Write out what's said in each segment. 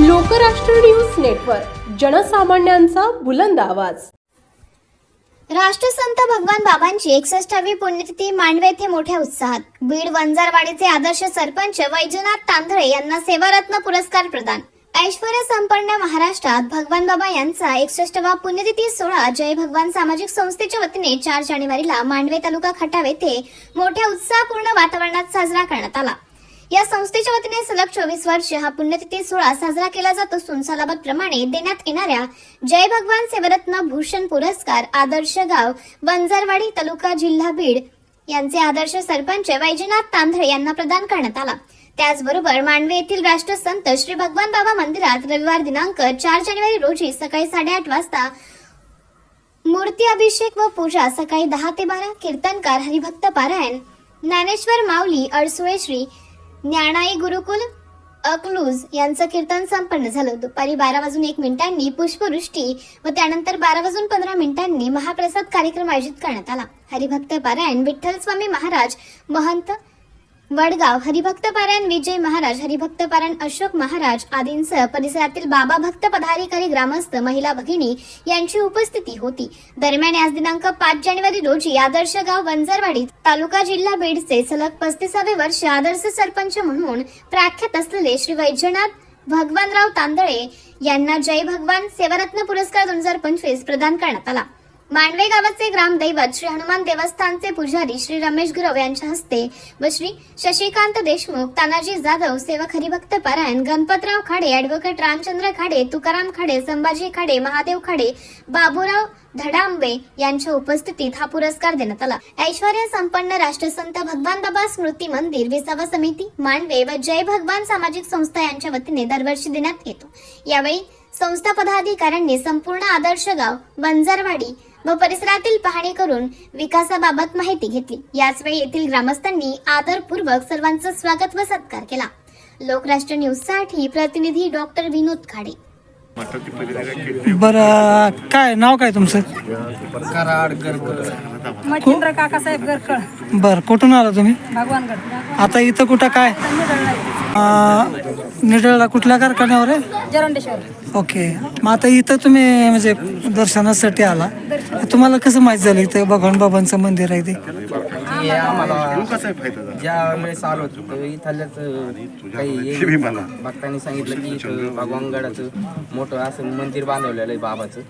Lokrashtra news network जनसामान्यांचा बुलंद आवाज. राष्ट्रसंत भगवान बाबांची एकसष्टावी पुण्यतिथी मांडवे येथे मोठ्या उत्साहात. बीड वंजारवाडीचे आदर्श सरपंच वैजनाथ तांदळे यांना सेवारत्न पुरस्कार प्रदान. ऐश्वर्य संपन्न महाराष्ट्रात भगवान बाबा यांचा एकसष्टवा पुण्यतिथी सोहळा जय भगवान सामाजिक संस्थेच्या वतीने चार जानेवारीला मांडवे तालुका खटाव येथे मोठ्या उत्साहपूर्ण वातावरणात साजरा करण्यात आला. या संस्थेच्या वतीने सलग चोवीस वर्ष हा पुण्यतिथी सोहळा साजरा केला जात असून सलाबतप्रमाणे प्रमाणे देण्यात येणाऱ्या जय भगवान सेवरत्न भूषण पुरस्कार आदर्श गाव बंजारवाडी तालुका जिल्हा बीड यांचे आदर्श सरपंच वैजनाथ तांधळे यांना प्रदान करण्यात आला. त्याचबरोबर मांडवे येथील राष्ट्रसंत श्री भगवान बाबा मंदिरात रविवार दिनांक चार जानेवारी रोजी सकाळी साडेआठ वाजता मूर्ती अभिषेक व पूजा सकाळी दहा ते बारा कीर्तनकार हरिभक्त पारायण ज्ञानेश्वर माऊली अडसुळे श्री ज्ञानाई गुरुकुल अकलूज यांचं कीर्तन संपन्न झालं. दुपारी बारा वाजून एक मिनिटांनी पुष्पवृष्टी व त्यानंतर बारा वाजून पंधरा मिनिटांनी महाप्रसाद कार्यक्रम आयोजित करण्यात आला. हरिभक्त पारायण विठ्ठल स्वामी महाराज महंत वडगाव हरिभक्त पारायण विजय महाराज हरिभक्त पारायण अशोक महाराज आदींसह परिसरातील बाबा भक्त पदाधिकारी ग्रामस्थ महिला भगिनी यांची उपस्थिती होती. दरम्यान आज दिनांक पाच जानेवारी रोजी आदर्श गाव वंजारवाडी तालुका जिल्हा बीडचे सलग पस्तीसावे वर्ष आदर्श सरपंच म्हणून प्राख्यात असलेले श्री वैजनाथ भगवानराव तांदळे यांना जय भगवान सेवारत्न पुरस्कार दोन हजार पंचवीस प्रदान करण्यात आला. मांडवे गावाचे ग्रामदैवत श्री हनुमान देवस्थानचे पुजारी श्री रमेश गुरव यांच्या हस्ते व श्री शशिकांत देशमुख तानाजी जाधव सेवक हरिभक्त पारायण गणपतराव खाडे ऍडव्होकेट रामचंद्र खाडे तुकाराम खाडे संभाजी खाडे महादेव खाडे बाबूराव धडांबे यांच्या उपस्थितीत हा पुरस्कार देण्यात आला. ऐश्वर्य संपन्न राष्ट्रसंत भगवान बाबा स्मृती मंदिर विसावा समिती मांडवे व जय भगवान सामाजिक संस्था यांच्या वतीने दरवर्षी देण्यात येतो. यावेळी संस्था पदाधिकाऱ्यांनी संपूर्ण आदर्श गाव बंजारवाडी व परिसरातील पाहणी करून विकासाबाबत माहिती घेतली. याचवेळी येथील ग्रामस्थांनी आदरपूर्वक सर्वांचं स्वागत व सत्कार केला. लोकराष्ट्र न्यूजसाठी प्रतिनिधी डॉक्टर विनोद खाडे. बरं काय नाव काय तुमचं? कराड मच्छिंद्र काकासाहेब गरकळ. बरं कुठून आला तुम्ही? भगवानगड आता इथं कुठं काय? निडळला कुठल्या कारखान्यावर आहे? जरंडेश्वर. ओके. मग आता इथं तुम्ही म्हणजे दर्शनासाठी आला. तुम्हाला कसं माहीत झालं इथं भगवान बाबांचं मंदिर आहे ते? हे आम्हाला ज्या वेळेस आलो होतो इथल्याच काही हे भक्तांनी सांगितलं की इथं भगवानगडाचं मोठं असं मंदिर बांधवलेलं आहे बाबाचं.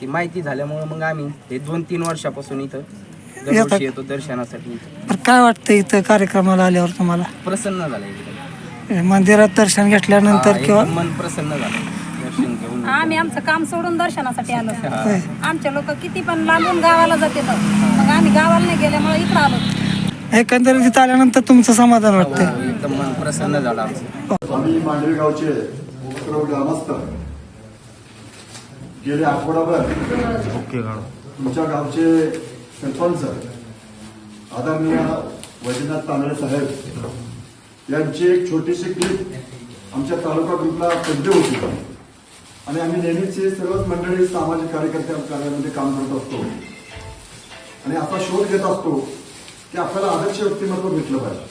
ती माहिती झाल्यामुळे मग आम्ही हे दोन तीन वर्षापासून इथं दरवर्षी येतो दर्शनासाठी काय वाटतं इथं कार्यक्रमाला आल्यावर तुम्हाला? प्रसन्न झालं मंदिरात दर्शन घेतल्यानंतर किंवा मन प्रसन्न झालं. आम्ही आमचं काम सोडून दर्शनासाठी आलो. आमचे लोक किती पण लांबून गावाला जाते मग आम्ही गावाला नाही गेल्यामुळे इकडं आलो. एकंदरीत इथं आल्यानंतर तुमचं समाधान वाटतंय? हो, एकदम मन प्रसन्न झालं आमचं. आम्ही ग्रामस्थ गेले आठवडाभर. तुमच्या गावचे सरपंच आदरणीय वैजनाथ तांदळे साहेब यांची एक छोटीशी क्लिप आमच्या तालुका ग्रुपला पद्य होती. आणि आम्ही नेहमीचे सर्वच मंडळी सामाजिक कार्यकर्त्या कार्यामध्ये काम करत असतो. आणि असा शोध घेत असतो की आपल्याला आदर्श व्यक्तिमत्व भेटलं पाहिजे.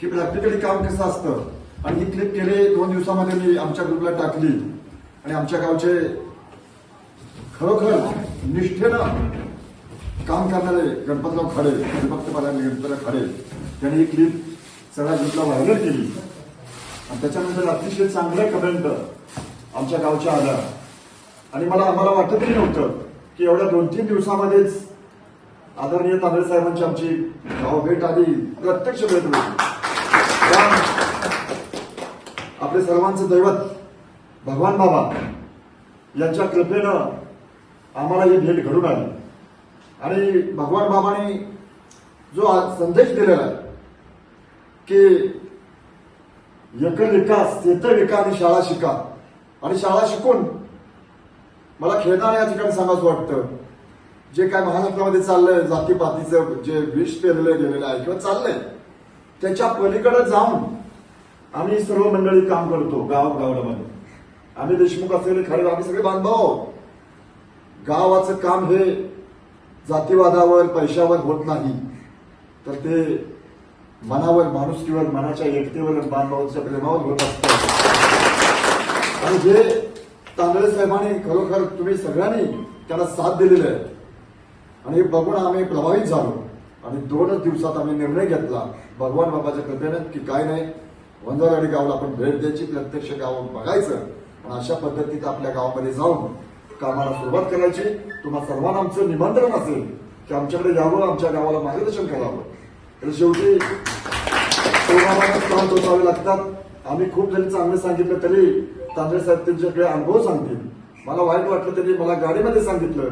की प्रॅक्टिकली काम कसं असतं? आणि ही क्लिप गेले दोन दिवसामध्ये मी आमच्या ग्रुपला टाकली. आणि आमच्या गावचे खरोखर निष्ठेनं काम करणारे गणपतराव खडे गणपत पारायण गणपतराव खडे त्यांनी ही क्लिप सगळ्या ग्रुपला व्हायरल केली. आणि त्याच्यानंतर अतिशय चांगलं कमेंट आमच्या गावच्या आल्या आणि मला आम्हाला वाटतही नव्हतं की एवढ्या दोन तीन दिवसामध्येच आदरणीय तांदळे साहेबांची आमची गाव भेट आली प्रत्यक्ष भेट होती आपले सर्वांचं दैवत भगवान बाबा यांच्या कृपेनं आम्हाला ही भेट घडून आली. आणि भगवान बाबांनी जो आज संदेश दिलेला आहे की एकर विकास तेतर विका आणि शाळा शिका आणि शाळा शिकून मला खेळताना या ठिकाणी सांगायचं वाटतं. जे काय महाराष्ट्रामध्ये चाललंय जातीपातीचं जे विष पेरलं गेलेलं आहे किंवा चाललंय त्याच्या पलीकडे जाऊन आम्ही सर्व मंडळी काम करतो गाव गावडामध्ये आम्ही देशमुख असलेले खरे आम्ही सगळे बांधव गावाचं काम हे जातीवादावर पैशावर होत नाही. तर ते मनावर माणुसकीवर मनाच्या एकतेवर बांधवाच्या प्रेमावर होत असतं. आणि जे तांदळे साहेबांनी खरोखर तुम्ही सगळ्यांनी त्याला साथ दिलेली आहे. आणि हे बघून आम्ही प्रभावित झालो. आणि दोनच दिवसात आम्ही निर्णय घेतला भगवान बाबाच्या कृपेनं की काय नाही वंजारवाडी गावाला आपण भेट द्यायची प्रत्यक्ष गाव बघायचं. आणि अशा पद्धतीत आपल्या गावामध्ये जाऊन कामाला सुरुवात करायची. तुम्हा सर्वांना आमचं निमंत्रण असेल की आमच्याकडे यावं आमच्या गावाला मार्गदर्शन करावं. तर शेवटी कोणाला त्रास सोसावे लागतात. आम्ही खूप जरी चांगलं सांगितलं तरी तांदळे साहेब त्यांच्याकडे अनुभव सांगतील. मला वाईट वाटलं तरी मला गाडीमध्ये सांगितलं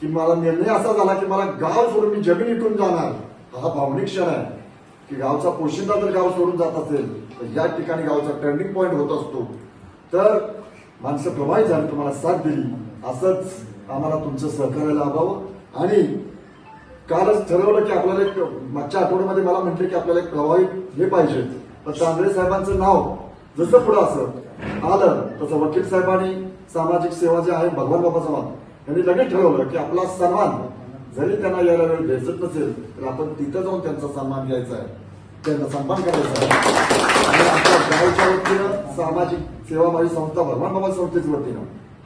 की मला निर्णय असा झाला की मला गाव सोडून मी जमीन इथून जाणार. हा भावनिक क्षण आहे की गावचा पोशिंदा जर गाव सोडून जात असेल तर या ठिकाणी गावचा टर्निंग पॉईंट होत असतो. तर माणसं प्रभावित झाली तुम्हाला साथ दिली. असंच आम्हाला तुमचं सहकार्य लाभावं. आणि कालच ठरवलं की आपल्याला एक मागच्या आठवड्यामध्ये मला म्हटलं की आपल्याला एक प्रभावित हे पाहिजे. तर तांदळे साहेबांचं नाव जसं पुढं असं आलं तसं वकील साहेबांनी सामाजिक सेवा जे आहे भगवान बाबा समाज यांनी लगेच ठरवलं की आपला सन्मान जरी त्यांना यायला वेळ भेटत नसेल तर आपण तिथं जाऊन त्यांचा सन्मान घ्यायचा आहे. त्यांना सन्मान करायचा आहे. आणि आमच्या गावच्या वतीनं सामाजिक सेवा माझी संस्था भगवान बाबा संस्थेच्या वतीनं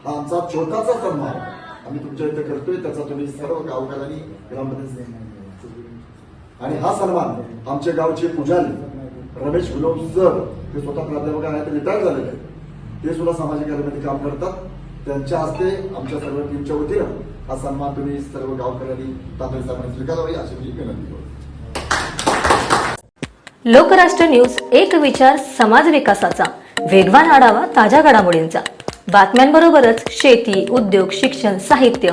हा आमचा छोटासा सन्मान आम्ही तुमच्या इथे करतोय त्याचा तुम्ही सर्व गावकऱ्यांनी ग्रामपंचायत आणि हा सन्मान आमचे गावचे पुजारी रमेश विनोद सर ते स्वतः प्राध्यापक आहेत रिटायर झालेले आहेत. ते सुद्धा सामाजिक कार्यामध्ये काम करतात. त्यांच्या हस्ते आमच्या सर्व टीमच्या वतीनं हा सन्मान तुम्ही सर्व गावकऱ्यांनी तांदळी साहेबांनी स्वीकारावी अशी मी विनंती करतो. लोकराष्ट्र न्यूज एक विचार समाज विकासाचा. वेगवान आढावा ताज्या घडामोडींचा. बातम्यांबरोबरच शेती उद्योग शिक्षण साहित्य